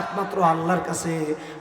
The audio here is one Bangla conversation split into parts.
একমাত্র আল্লাহর কাছে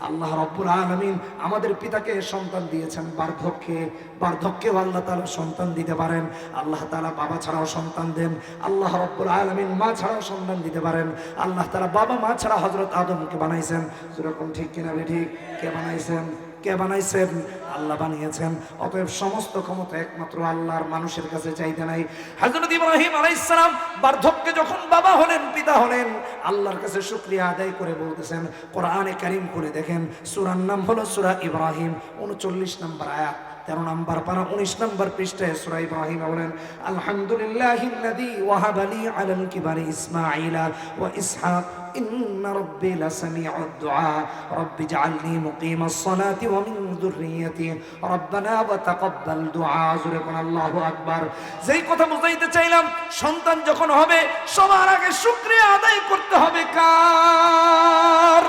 আল্লাহ রব্বুল আলমিন আমাদের পিতাকে সন্তান দিয়েছেন, বার্ধক্যে বার্ধক্যেও আল্লাহ তালা সন্তান দিতে পারেন, আল্লাহ তালা বাবা ছাড়াও সন্তান দেন, আল্লাহ রব্বুল আলমিন মা ছাড়াও সন্তান দিতে পারেন, আল্লাহ তালা বাবা মা ছাড়া হজরত আদমকে বানাইছেন। সেরকম ঠিক কিনা ঠিক? কে বানাইছেন? কে বানাইছেন? আল্লাহ বানিয়েছেন। অতএব সমস্ত ক্ষমতা একমাত্র আল্লাহর মানুষের কাছে চাইতে নাই। হজরত ইব্রাহিম আলাইসালাম বার্ধক্যে যখন বাবা হলেন, পিতা হলেন, আল্লাহর কাছে শুক্রিয়া আদায় করে বলতেছেন, কোরআনে কারিম করে দেখেন, সুরার নাম হলো সুরা ইব্রাহিম। 39 নম্বর আয়াত। তেরো নম্বর পারা উনিশ নম্বর পৃষ্ঠায় সুরা ইব্রাহিম বলেন আলহামদুলিল্লাহিল্লাযী ওয়াহাবালি আলাল কিবারি ইসমাঈলা ওয়া ইসহাক إن ربي لسميع الدعاء رب اجعلني مقيم الصلاة ومن ذريتي ربنا وتقبل دعاء زرقنا الله أكبر যেই কথা বুঝাইতে চাইলাম সন্তান যখন হবে সবার আগে শুকরিয়া আদায় করতে হবে কার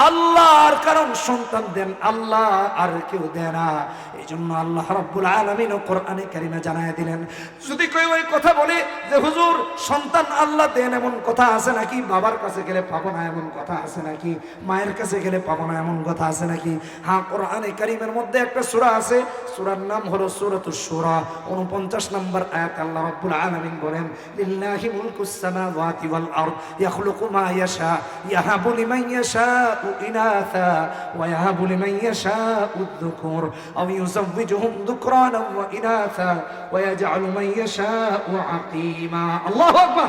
আল্লাহর কারণ সন্তান দেন আল্লাহ আর কেউ দেয় না এই জন্য আল্লাহ রব্বুল আলমিন ও কোরআনে কারিমে জানায় দিলেন, যদি কেউ ওই কথা বলে যে, হুজুর, সন্তান আল্লাহ দেন এমন কথা আছে নাকি? বাবার কাছে গেলে পাবো না এমন কথা আছে নাকি? মায়ের কাছে গেলে পাবো না এমন কথা আছে নাকি? হ্যাঁ কোরআনে কারিমের মধ্যে একটা সুরা আছে, সুরার নাম হলো সুরাত সুরা। উনপঞ্চাশ নম্বর আয়াত আল্লাহ রব্বুল আলমিন বলেন, লিল্লাহি মুলকুস সামাওয়াতি ওয়াল আরদ, ইয়াখলুকু মা ইয়াশা, ইয়াহাবু লিমান ইয়াশাউ ইনাসা, ওয়া ইয়াহাবু লিমান ইয়াশাউ আয-যুকুর আও يزوجهم ذكرانا وإناثا ويجعل من يشاء عقيما الله أكبر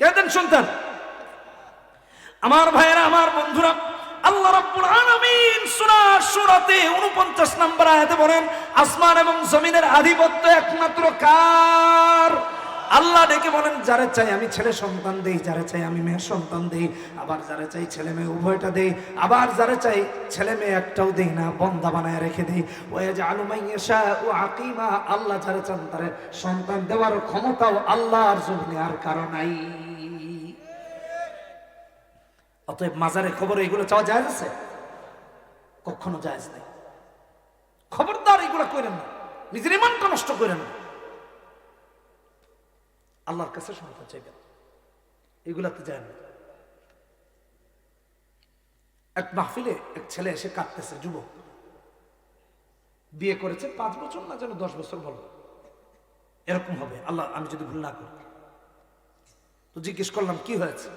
কেদেন সন্তান আমার ভাইয়েরা আমার বন্ধুরা আল্লাহ রাব্বুল আলামিন সূরা সূরাতে 49 নম্বর আয়াতে বলেন আসমান এবং জমিনের আধিপত্য একমাত্র কার আল্লাহ ডেকে বলেন, যারে চাই আমি ছেলে সন্তান দেই, যারে চাই আমি মেয়ের সন্তান দেই, আবার যারে চাই ছেলে মেয়ে উভয়টা দেই, আবার যারে চাই ছেলে মেয়ে একটাও দেই না, বন্দা বানায় রেখে দেই। ওয়া জাআলু মাইয়াশা ও আকিমা, আল্লাহ যারে চান তারে সন্তান দেওয়ার ক্ষমতাও আল্লাহর জমিনে আর কারও নাই। অতএব মাজারে খবর এগুলো চাওয়া যায় আছে? কখনো যায় নাই। খবরদার এগুলো করেন না। নিজের ইমানকে নষ্ট করেন না। আল্লাহর কাছে সন্তান চাইবেন। এগুলাতে যায় না এক মাহফিলে এক ছেলে এসে কাঁদতেছে, যুবক। বিয়ে করেছে, পাঁচ বছর না যেন দশ বছর বলো। এরকম হবে, আল্লাহ, আমি যদি ভুল না করি। তো জিজ্ঞেস করলাম, কি হয়েছে?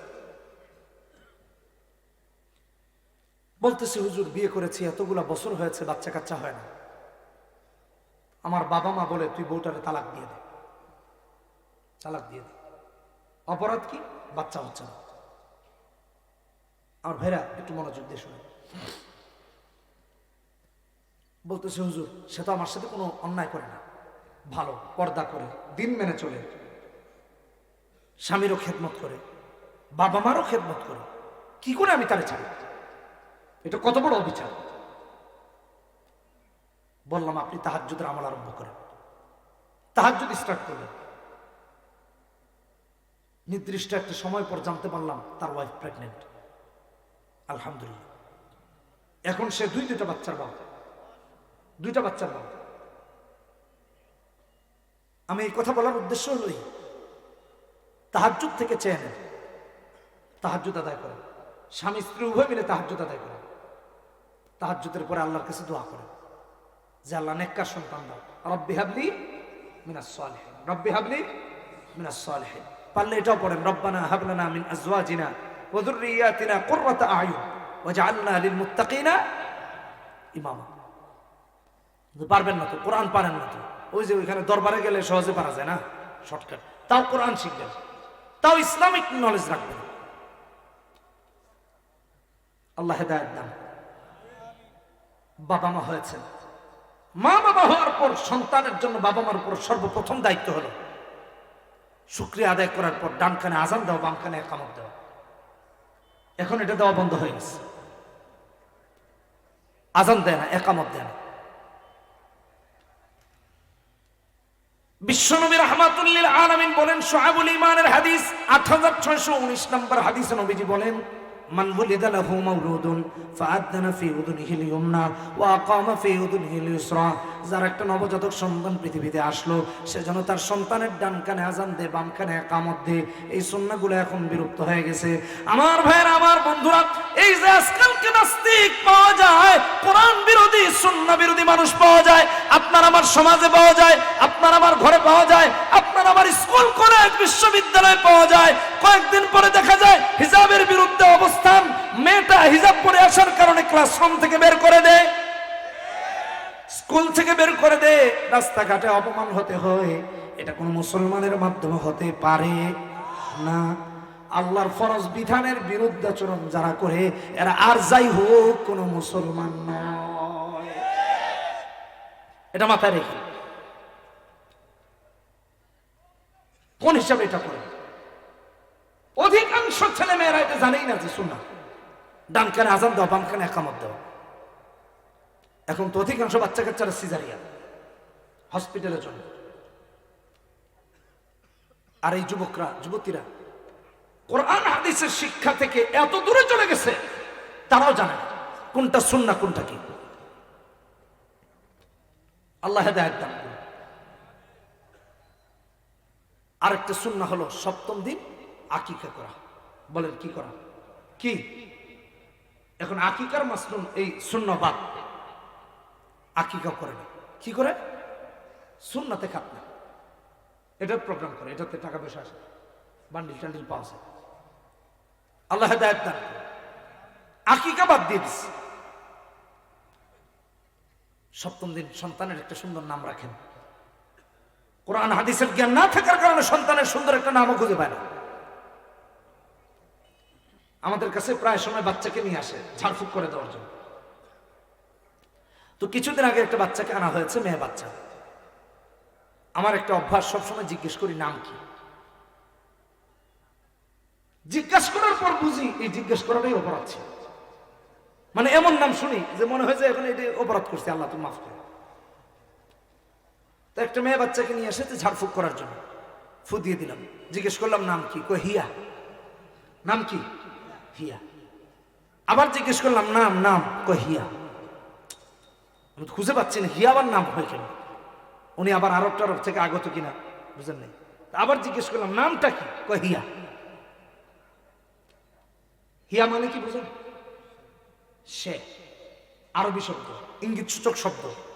বলতেছে, হুজুর, বিয়ে করেছি, এতগুলা বছর হয়েছে বাচ্চা কাচ্চা হয় না। আমার বাবা মা বলে, তুই বউটারে তালাক দিয়ে দে। তালাক দিয়ে দে অপরাধ কি? বাচ্চা হচ্ছে না। আমার ভাইরা, একটু মনোযোগ দিয়ে শুনে বলতেছে, হুজুর, সে তো আমার সাথে কোনো অন্যায় করে না। ভালো, পর্দা করে, দিন মেনে চলে। স্বামীরও খেদমত করে, বাবা মারও খেদমত করে। কি করে আমি তারে ছাড়ি? এটা কত বড় অবিচার। বললাম, আপনি তাহাজ্জুদের আমল আরম্ভ করেন। তাহাজ্জুদ স্টার্ট করলেন নির্দিষ্ট একটা সময় পর জানতে পারলাম তার ওয়াইফ প্রেগনেন্ট আলহামদুলিল্লাহ। এখন সে দুই দুইটা বাচ্চার বাবা দুইটা বাচ্চার বাবা আমি এই কথা বলার উদ্দেশ্য হলোই তাহাজ্জুদ থেকে চেয়ে নেন। তাহাজ্জুদ আদায় করেন। স্বামী স্ত্রী উভয় মিলে তাহাজ্জুদ আদায় করেন। তাহাজ্জুদের পরে আল্লাহর কাছে দোয়া করেন। যে আল্লাহ নেককার সন্তান দাও। রব্বি হাবলি মিনাস রব্বি হাবলি মিনাস সালিহিন। পারলে এটাও পড়েন, রব্বানা হাবলানা মিন আজওয়াজিনা ওয়া যুররিয়াতিনা কুররাতা আয়ুন ওয়াজআলনা লিল মুত্তাকিনা ইমামা। কিন্তু পারবেন না তো, কোরআন পারেন না তো। ওই যে ওইখানে দরবারে গেলে সহজে পারা যায় না, শর্টকাট। তাও কোরআন শিখবেন, তাও ইসলামিক নলেজ রাখবেন। আল্লাহ হেদায়ত দান। বাবা মা হয়েছেন। মা বাবা হওয়ার পর সন্তানের জন্য বাবা মার উপর সর্বপ্রথম দায়িত্ব হলো শুক্রিয়া আদায় করার পর ডান কানে আজান দেওয়া বাম কানে একামত দেওয়া এখন এটা দেওয়া বন্ধ হয়ে গেছে। আজান দেয় না, একামত দেয় না। বিশ্বনবী রহমাতুল্লিল আলমিন বলেন, সোহাবুল ইমানের হাদিস আট হাজার ছয়শো উনিশ নম্বর হাদিস নবীজি বলেন من ولد له مولود فأذن في أذنه اليمنى وأقام في أذنه اليسرى যার একটা নবজাতক সন্তান পৃথিবীতে আসলো সে যেন তার সন্তানের ডান কানে আজান দে বাম কানে একামত দে এই সুন্নাগুলো এখন বিরক্ত হয়ে গেছে আমার ভাইয়ের আমার বন্ধুরা এই যে আজকালকে নাস্তিক পাওয়া যায় কোরআন বিরোধী সুন্না বিরোধী মানুষ পাওয়া যায় আপনার আমার সমাজে পাওয়া যায় আপনার আমার ঘরে পাওয়া যায় আমার স্কুল কলেজ বিশ্ববিদ্যালয়ে পাওয়া যায়? কয়েকদিন পরে দেখা যায় হিজাবের বিরুদ্ধে অবস্থান। মেয়েটা হিজাব পরে আসার কারণে ক্লাসরুম থেকে বের করে দেয় স্কুল থেকে বের করে দে। রাস্তাঘাটে অপমান হতে হয়। এটা কোন মুসলমানের মাধ্যমে হতে পারে না। আল্লাহর ফরজ বিধানের বিরুদ্ধাচরণ যারা করে, এরা আর যাই হোক কোন মুসলমান নয়। এটা মাথায় রেখে। কোন হিসাবে এটা করে? অধিকাংশ ছেলে মেয়েরা এটা জানেই না যে শোনা ডান কানে আজান দেওয়া বাম কানে একামত দেওয়া এখন তো অধিকাংশ বাচ্চা কাচ্চারা সিজারিয়া হসপিটালের জন্য আর এই যুবকরা, যুবতীরা, কোরআন, হাদিসের শিক্ষা থেকে এত দূরে চলে গেছে, তারাও জানে কোনটা সুন্না কোনটা কি। আল্লাহ হেদায়ত আরেকটা সুন্না হলো সপ্তম দিন আকিকা করা। বলেন, কি করা? কি? এখন আকিকার মাসনুন এই শূন্যবাদ আকিকা করে না কি করে? সুন্নাতে খাত না। এটার প্রোগ্রাম করে, এটাতে টাকা পয়সা আসে। বান্ডিল টান্ডিল পাওয়া যায়। আল্লাহ হেদায়ত। আকিকা বাদ দিয়ে সপ্তম দিন সন্তানের একটা সুন্দর নাম রাখেন। কোরআন হাদিসের জ্ঞান না থাকার কারণে সন্তানের সুন্দর একটা নামও খুঁজে পায় না। আমাদের কাছে প্রায় সময় বাচ্চাকে নিয়ে আসে, ঝাড়ফুঁক করে দেওয়ার জন্য। তো কিছুদিন আগে একটা বাচ্চাকে আনা হয়েছে, মেয়ে বাচ্চা। আমার একটা অভ্যাস সবসময় জিজ্ঞেস করি, নাম কি? জিজ্ঞাসা করার পর বুঝি, এই জিজ্ঞেস করাটাই অপরাধ ছিল। মানে এমন নাম শুনি যে মনে হয় যে এখন এটি অপরাধ করছে, আল্লাহ তুমি মাফ করে। তো একটা মেয়ে বাচ্চাকে নিয়ে এসেছে ঝাড়ফুঁক করার জন্য। ফু দিয়ে দিলাম। জিজ্ঞেস করলাম, নাম কি? কই, হিয়া। নাম কি? হিয়া। আবার জিজ্ঞেস করলাম, নাম নাম। কই, হিয়া। আমি খুঁজে পাচ্ছি না, হিয়া আবার নাম হয় কেন? উনি আবার আরব টারব থেকে আগত কিনা, বুঝেন নাই। আবার জিজ্ঞেস করলাম, নামটা কি? কই, হিয়া। হিয়া মানে কি বুঝেন? সে। আরবি শব্দ। ইঙ্গিত সূচক শব্দ।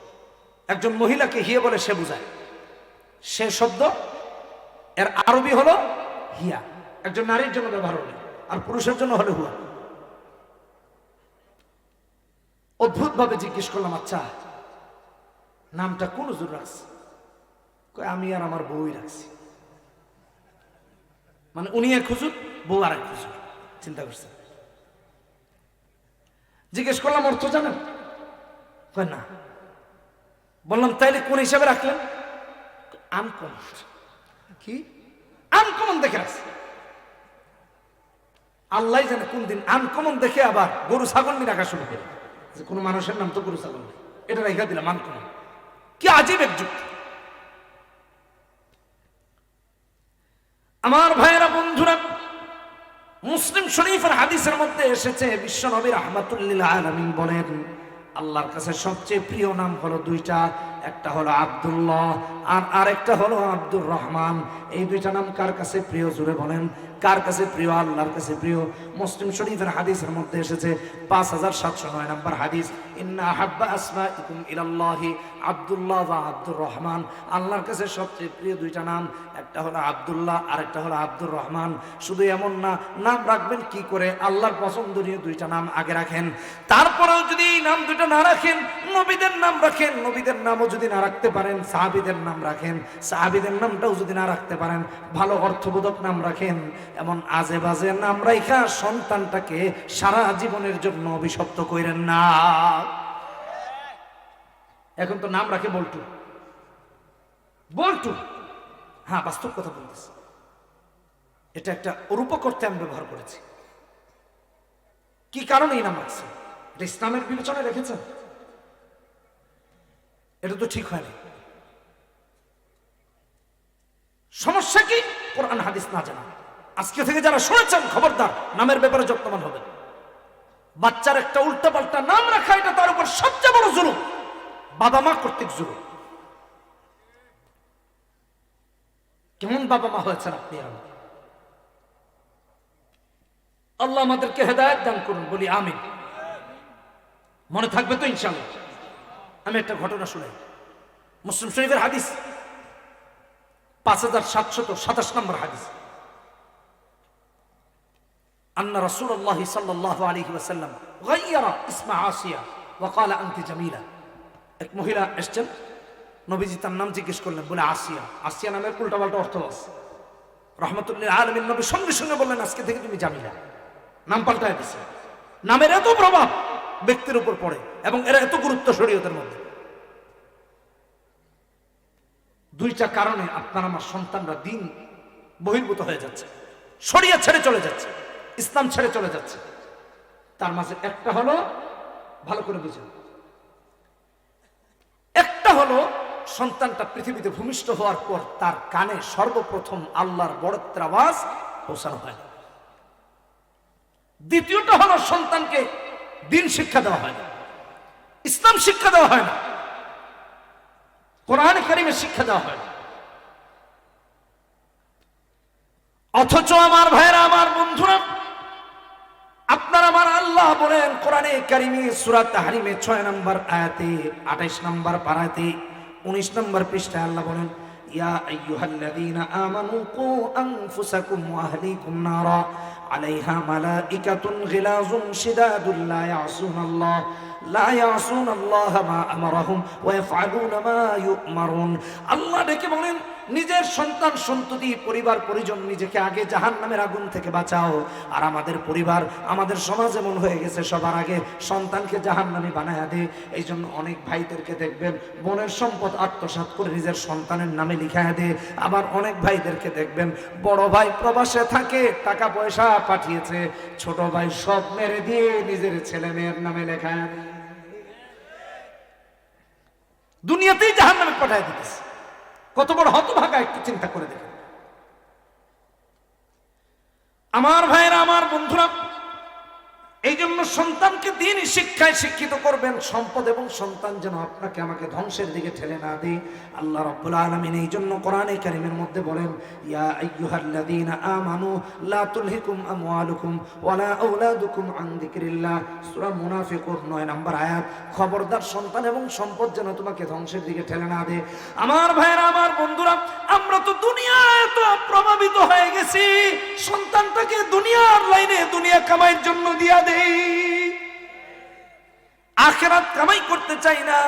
একজন মহিলাকে হিয়ে বলে সে বুঝায়। সে শব্দ, এর আরবি হলো হিয়া। একজন নারীর জন্য ব্যবহার হলে। আর পুরুষের জন্য হলে হুয়া। অদ্ভুত ভাবে জিজ্ঞেস করলাম আচ্ছা নামটা কোন হুজুর রাখছে? আমি আর আমার বউই রাখছি। মানে উনি এক হুজুর, বউ আর এক হুজুর। চিন্তা করছেন। জিজ্ঞেস করলাম, অর্থ জানেন? না। বললাম তাইলে কোন হিসাবে রাখলেন? আনকমন কি? আনকমন দেখে রাখছে। আল্লাহ জানে কোন দিন আনকমন দেখে আবার গরু ছাগল নিয়ে রাখা শুরু করে যে কোনো মানুষের নাম তো গরু ছাগল নেই। এটা রেখা দিলাম আনকমন কি আজীব এক যুক্তি। আমার ভাইয়েরা বন্ধুরা মুসলিম শরীফের হাদিসের মধ্যে এসেছে বিশ্ব নবীর আহমতুল্লিল আলমিন বলেন আল্লাহর কাছে সবচেয়ে প্রিয় নাম হলো দুইটা একটা হলো আব্দুল্লাহ আর আরেকটা হলো আব্দুর রহমান। এই দুইটা নাম কার কাছে প্রিয় জুড়ে বলেন? কার কাছে প্রিয়? আল্লাহর কাছে প্রিয়। মুসলিম শরীফের হাদিসের মধ্যে এসেছে পাঁচ হাজার সাতশো নয় নম্বর হাদিস, ইন্না হাব্বা আসমা ইকুম ইলাল্লাহি আব্দুল্লাহ বা আব্দুর রহমান। আল্লাহর কাছে সবচেয়ে প্রিয় দুইটা নাম, একটা হলো আব্দুল্লাহ, আরেকটা হলো আব্দুর রহমান। শুধু এমন না, নাম রাখবেন কি করে? আল্লাহর পছন্দনীয় দুইটা নাম আগে রাখেন। তারপরেও যদি এই নাম দুইটা না রাখেন, নবীদের নাম রাখেন, নবীদের নামও যদি না রাখতে পারেন, সাহাবিদের নাম রাখেন। সাহাবিদের নামটাও যদি না রাখতে পারেন, ভালো অর্থবোধক নাম রাখেন। এমন আজে বাজে নাম রাইখা সন্তানটাকে সারা জীবনের জন্য অভিশপ্ত করেন না। এখন তো নাম রাখে বল্টু। বল্টু! হ্যাঁ বাস্তব কথা বলতেছি। এটা একটা অরূপকর্তে আমি ব্যবহার করেছি। কি কারণে এই নাম রাখছে এটা ইসলামের বিবেচনায় রেখেছেন? এটা তো ঠিক হয়নি। সমস্যা কি? কোরআন, হাদিস না জানা। আজকে থেকে যারা শুনেছেন, খবরদার, নামের ব্যাপারে যত্নবান হবেন। বাচ্চার একটা উল্টা পাল্টা নাম রাখা, এটা তার উপর সবচেয়ে বড় জুলুম। বাবা মা কর্তৃক জুলুম। কেমন বাবা মা হয়েছেন আপনি আল্লাহ আমাদেরকে হেদায়ত দান করুন, বলি আমি মনে থাকবে তো ইনশাল্লাহ আমি একটা ঘটনা শুনাই। মুসলিম শরীফের হাদিস, পাঁচ হাজার সাতশত সাতাশ নম্বর হাদিস। আন্না রসুল আল্লাহ সাল্লাহ আলহি ওয়াসাল্লাম গাইয়ারা ইসমা আসিয়া জামিলা। এক মহিলা এসছেন, নবীজি তার নাম জিজ্ঞেস করলেন, বলে আসিয়া। আসিয়া নামের উল্টা পাল্টা অর্থ আছে। রহমতুল্লাহ আলমিন নবী সঙ্গে সঙ্গে বললেন, আজকে থেকে তুমি জামিলা। নাম পাল্টায় দিছে। নামের এত প্রভাব ব্যক্তির উপর পড়ে এবং এর এত গুরুত্ব শরীয়তের মধ্যে। দুইটা কারণে আপনার আমার সন্তানরা দিন বহির্ভূত হয়ে যাচ্ছে। শরিয়া ছেড়ে চলে যাচ্ছে, ইসলাম ছেড়ে চলে যাচ্ছে। তার মাঝে একটা হলো, ভালো করে বুঝুন একটা হলো, সন্তানটা পৃথিবীতে ভূমিষ্ঠ হওয়ার পর তার কানে সর্বপ্রথম আল্লাহর আওয়াজ পৌঁছানো হয়। দ্বিতীয়টা হলো সন্তানকে দিন শিক্ষা দেওয়া হয় না। ইসলাম শিক্ষা দেওয়া হয় না। কোরআন কারিমের শিক্ষা দেওয়া হয় না। অথচ আমার ভাইরা আমার বন্ধুরা, আপনার আমার আল্লাহ বলেন, কোরআনে কারিমে সুরাত হারিমে ছয় নম্বর আয়াতে, আঠাইশ নম্বর পারাতে, উনিশ নম্বর পৃষ্ঠায় আল্লাহ বলেন, ইয়া আইয়ুহাল্লাযীনা আমানু কু আনফুসাকুম ওয়া আহলিকুম নারা। আলাইহা মালাইকাতুন গিলাযুন শিদাদুন লা ইয়াসুনাল্লাহ লা ইয়াসুনাল্লাহ মা আমারাহুম ওয়া ইয়াফআলুনা মা ইউমারুন আল্লাহ ডেকে বলেন নিজের সন্তান সন্ততি, পরিবার, পরিজন নিজেকে আগে জাহান নামের আগুন থেকে বাঁচাও। আর আমাদের পরিবার, আমাদের সমাজ এমন হয়ে গেছে, সবার আগে সন্তানকে জাহান নামে বানায় দে। এই জন্য অনেক ভাইদেরকে দেখবেন, বোনের সম্পদ আত্মসাৎ করে নিজের সন্তানের নামে লিখায় দে। আবার অনেক ভাইদেরকে দেখবেন, বড় ভাই প্রবাসে থাকে টাকা পয়সা পাঠিয়েছে, ছোট ভাই সব মেরে দিয়ে নিজের ছেলে মেয়ের নামে লেখায় দুনিয়াতেই জাহান নামে পাঠায় দিতেছে। কত বড় হতভাগা একটু চিন্তা করে দেখেন আমার ভাইয়েরা আমার বন্ধুরা এই জন্য সন্তানকে দিন শিক্ষায় শিক্ষিত করবেন। সম্পদ এবং সন্তান যেন আপনাকে আমাকে ধ্বংসের দিকে ঠেলে না দেয়। আল্লাহ রাব্বুল আলামিন এই জন্য কোরআনে কারিমের মধ্যে বলেন, ইয়া আইয়ুহাল্লাযীনা আমানু লা তুলহিকুম আমওয়ালুকুম ওয়ালা আওলাদুকুম আন যিকরিল্লাহ। সূরা মুনাফিকুন 9 নম্বর আয়াত, খবরদার সন্তান এবং সম্পদ যেন তোমাকে ধ্বংসের দিকে ঠেলে না দেয়। আমার ভাইয়েরা, আমার বন্ধুরা, আমরা তো দুনিয়ায় এত প্রভাবিত হয়ে গেছি। সন্তানটাকে দুনিয়ার লাইনে দুনিয়া কামাইয়ের জন্য দিয়া দেই আখেরাত কামাই করতে চাই না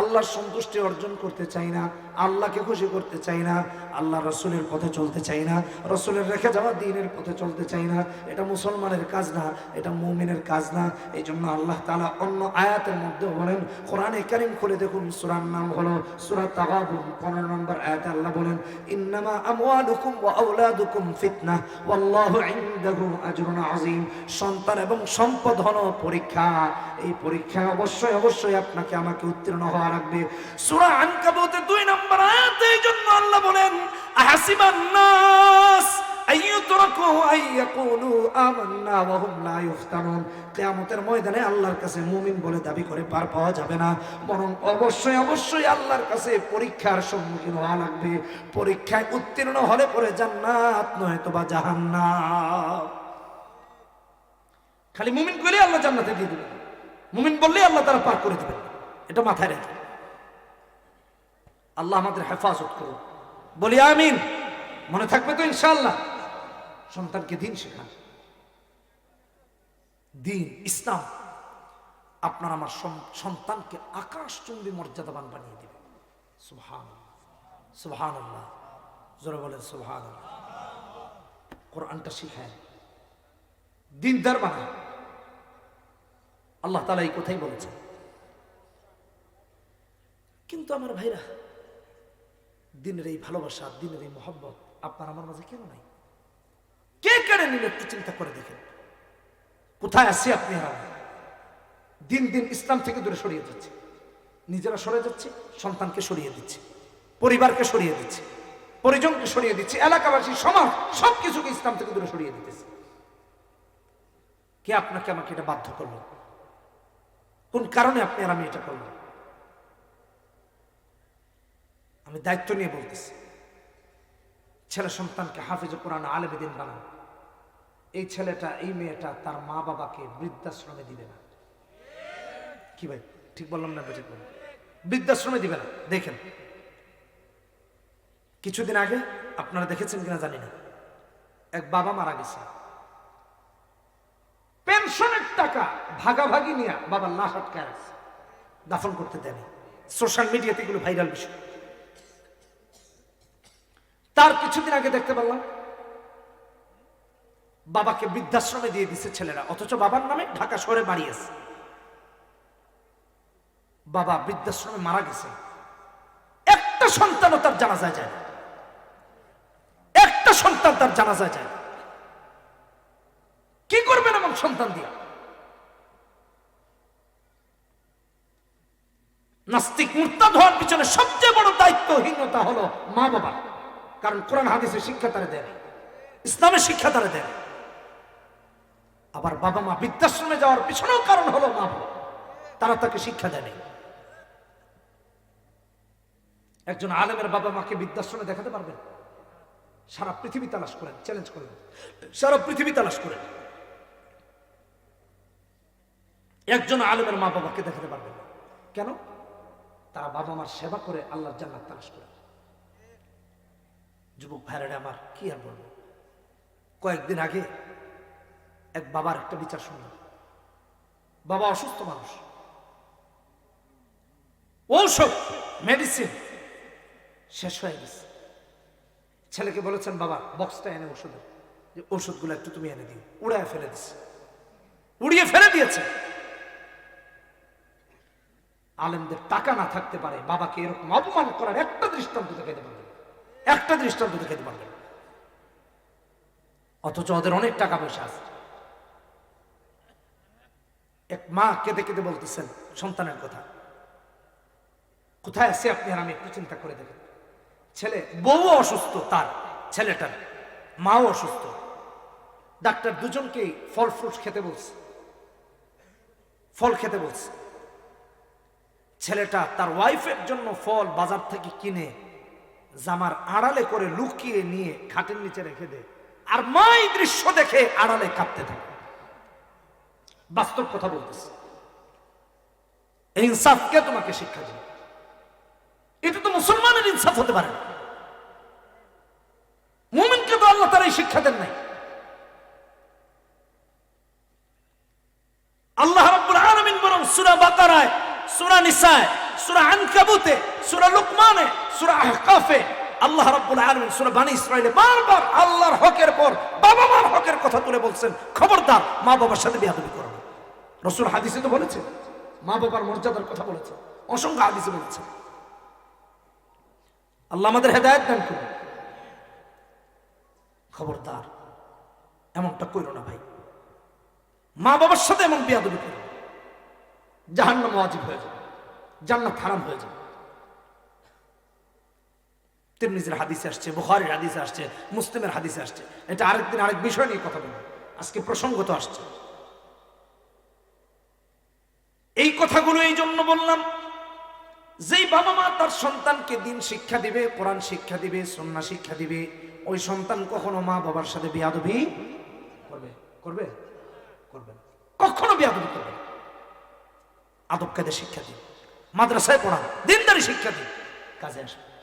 আল্লাহর সন্তুষ্টি অর্জন করতে চাই না। আল্লাহকে খুশি করতে চাই না, আল্লাহ রসুলের পথে চলতে চাই না, রসুলের রেখে যাওয়া দিনের পথে চলতে চাই না, এটা মুসলমানের কাজ না, এটা মুমিনের কাজ না এই জন্য আল্লাহ তালা অন্য আয়াতের মধ্যে বলেন, কোরআনে কারিম খুলে দেখুন, সুরার নাম হলো সুরা তাগাবুন, পনেরো নম্বর আয়াতে আল্লাহ বলেন, ইন্নামা আমওয়ালুকুম ওয়া আওলাদুকুম ফিতনা, ওয়াল্লাহু ইনদাহু আজরুন আযীম। সন্তান এবং সম্পদ হলো পরীক্ষা, এই পরীক্ষা অবশ্যই অবশ্যই আপনাকে, আমাকে উত্তীর্ণ হওয়া লাগবে। সূরা আনকাবুতের দুই নম্বর আয়াতে এই জন্য আল্লাহ বলেন, আহাসিবান নাস সম্মুখীন হওয়া লাগবে। পরীক্ষায় উত্তীর্ণ হলে পরে জান্নাত নয়তো বা জাহান্নাম। খালি মুমিন করলে আল্লাহ জান্নাতে দিয়ে দিবেন। মুমিন বললেই আল্লাহ তারা পার করে দিবেন। এটা মাথায় রেখে। আল্লাহ আমাদের হেফাজত করুন বলি আমিন। মনে থাকবে তো ইনশাআল্লাহ। সন্তানকে দিন শেখান। দিন, ইসলাম। আপনার আমার সন- সন্তানকে আকাশচুম্বী মর্যাদাবান বানিয়ে দেবে। সুবহান সুবহান আল্লাহ জোরে বলেন সুবহান কোরআনটা শিখায়। দিনদার বানায়। আল্লাহ তালা এই কথাই বলেছেন। কিন্তু আমার ভাইরা দিনের এই ভালোবাসা, দিনের এই মহব্বত, আপনার আমার মাঝে কেন নাই। কে কেড়ে নিল একটু চিন্তা করে দেখেন? কোথায় আছি আপনি আর দিন দিন ইসলাম থেকে দূরে সরিয়ে যাচ্ছে নিজেরা সরে যাচ্ছে, সন্তানকে সরিয়ে দিচ্ছে, পরিবারকে সরিয়ে দিচ্ছে, পরিজনকে সরিয়ে দিচ্ছে, এলাকাবাসী, সমাজ, সবকিছুকে ইসলাম থেকে দূরে সরিয়ে দিতেছে। কে আপনাকে আমাকে এটা বাধ্য করল? কোন কারণে আপনি আমি এটা করলাম? আমি দায়িত্ব নিয়ে বলতেছি। ছেলে সন্তানকে হাফিজ কোরআন আলেবেদিন বানান। এই ছেলেটা, এই মেয়েটা তার মা বাবাকে বৃদ্ধাশ্রমে দিবে না। কি ভাই, ঠিক বললাম না ঠিক বললাম? বৃদ্ধাশ্রমে দিবে না, দেখেন। কিছুদিন আগে আপনারা দেখেছেন কিনা জানি না। এক বাবা মারা গেছে। পেনশনের টাকা ভাগাভাগি নিয়ে বাবার লাশ আটকায় দাফন করতে দেয়নি। সোশ্যাল মিডিয়াতে এগুলো ভাইরাল বিষয়। তার কিছুদিন আগে দেখতে পেলাম বাবাকে বৃদ্ধাশ্রমে দিয়ে দিছে ছেলেরা, অথচ বাবার নামে ঢাকা শহরে বাড়ি আছে বাবা বৃদ্ধাশ্রমে মারা গেছে একটা সন্তানও তার জানাজা যায়। একটা সন্তান তার জানাজা যায়। কি করবেন এমন সন্তান দিয়ে নাস্তিক মুরতাদ হওয়ার পিছনে সবচেয়ে বড় দায়িত্বহীনতা হলো মা বাবা কারণ কোরআন, হাদিসের শিক্ষা তারা দেয় ইসলামের শিক্ষা তারা দেয় আবার বাবা মা বৃদ্ধাশ্রমে যাওয়ার পিছনেও কারণ হলো মা তারা তাকে শিক্ষা দেয়নি একজন আলেমের বাবা মাকে বৃদ্ধাশ্রমে দেখাতে পারবেন সারা পৃথিবী তালাশ করেন চ্যালেঞ্জ করেন। সারা পৃথিবী তালাশ করেন। একজন আলেমের মা বাবাকে দেখাতে পারবেন কেন? তারা বাবা মার সেবা করে আল্লাহর জান্নাত তালাশ করে। যুবক ভাইরা আমার কি আর বলব? কয়েকদিন আগে এক বাবার একটা বিচার শুনলাম। বাবা অসুস্থ মানুষ। ঔষধ মেডিসিন শেষ হয়ে গেছে। ছেলেকে বলেছেন, বাবা বক্সটা এনে ওষুধের যে ওষুধগুলো একটু তুমি এনে দিও। উড়ায় ফেলে দিচ্ছে উড়িয়ে ফেলে দিয়েছে। আলেমদের টাকা না থাকতে পারে বাবাকে এরকম অপমান করার একটা দৃষ্টান্ত দেখাইতে পারবেন একটা দৃষ্টান্ত দেখাইতে পারবেন। অথচ ওদের অনেক টাকা পয়সা আছে। এক মা কেঁদে কেঁদে বলতেছেন, সন্তানের কথা। কোথায় আছে আপনি আর আমি একটু চিন্তা করে দেখেন। ছেলে বউ অসুস্থ তার, ছেলেটার, মাও অসুস্থ। ডাক্তার দুজনকেই ফল ফ্রুট খেতে বলছে। ফল খেতে বলছে। ছেলেটা তার ওয়াইফের জন্য ফল বাজার থেকে কিনে জামার আড়ালে করে লুকিয়ে নিয়ে খাটের নিচে রেখে দেয় আর মা এই দৃশ্য দেখে আড়ালে কাঁপতে থাকে। বাস্তব কথা বলতেছে। ইনসাফ কে তোমাকে শিক্ষা দিবে। এটা তো মুসলমানের ইনসাফ হতে পারে মুমিনকে তো আল্লাহ তারা এই শিক্ষা দেন নাই। আল্লাহ রাব্বুল আলামিন বরং সূরা বাকারায় সূরা নিসায়, সূরা আনকাবুতে, সূরা লুকমানে, সূরা আহকাফে। আল্লাহ রাব্বুল আলামিন সূরা বানি ইসরাইলে বারবার আল্লাহর হকের পর বাবা মার হকের কথা তুলে বলছেন, খবরদার, মা বাবার সাথে বিয়াদবি করো না। রসুল হাদিসে তো বলেছে, মা বাবার মর্যাদার কথা বলেছে, অসংখ্য হাদিসে বলেছে। আল্লাহ আমাদের হেদায়ত দান করুন। খবরদার, এমনটা কইরো না ভাই। মা বাবার সাথে এমন বিয়াদবি করো জাহান্নাম ওয়াজিব হয়ে যাবে, জান্নাত হারাম হয়ে যাবে। তিরমিজের হাদিসে আসছে, বুখারীর হাদিসে আসছে, মুসলিমের হাদিসে আসছে। এটা আরেকদিন আরেক বিষয় নিয়ে কথা বলব। আজকে প্রসঙ্গত আসছে। এই কথাগুলো এই জন্য বললাম, যেই বাবা মা তার সন্তানকে দিন শিক্ষা দিবে, কোরআন শিক্ষা দিবে সন্না শিক্ষা দিবে, ওই সন্তান কখনো মা বাবার সাথে বিয়াদবি করবে? করবে? করবে কখনো বিয়াদবি করবে। আদব কাদের শিক্ষা দিন। মাদ্রাসায় পড়ান দিনদারি শিক্ষা দিন। কাজে আসবে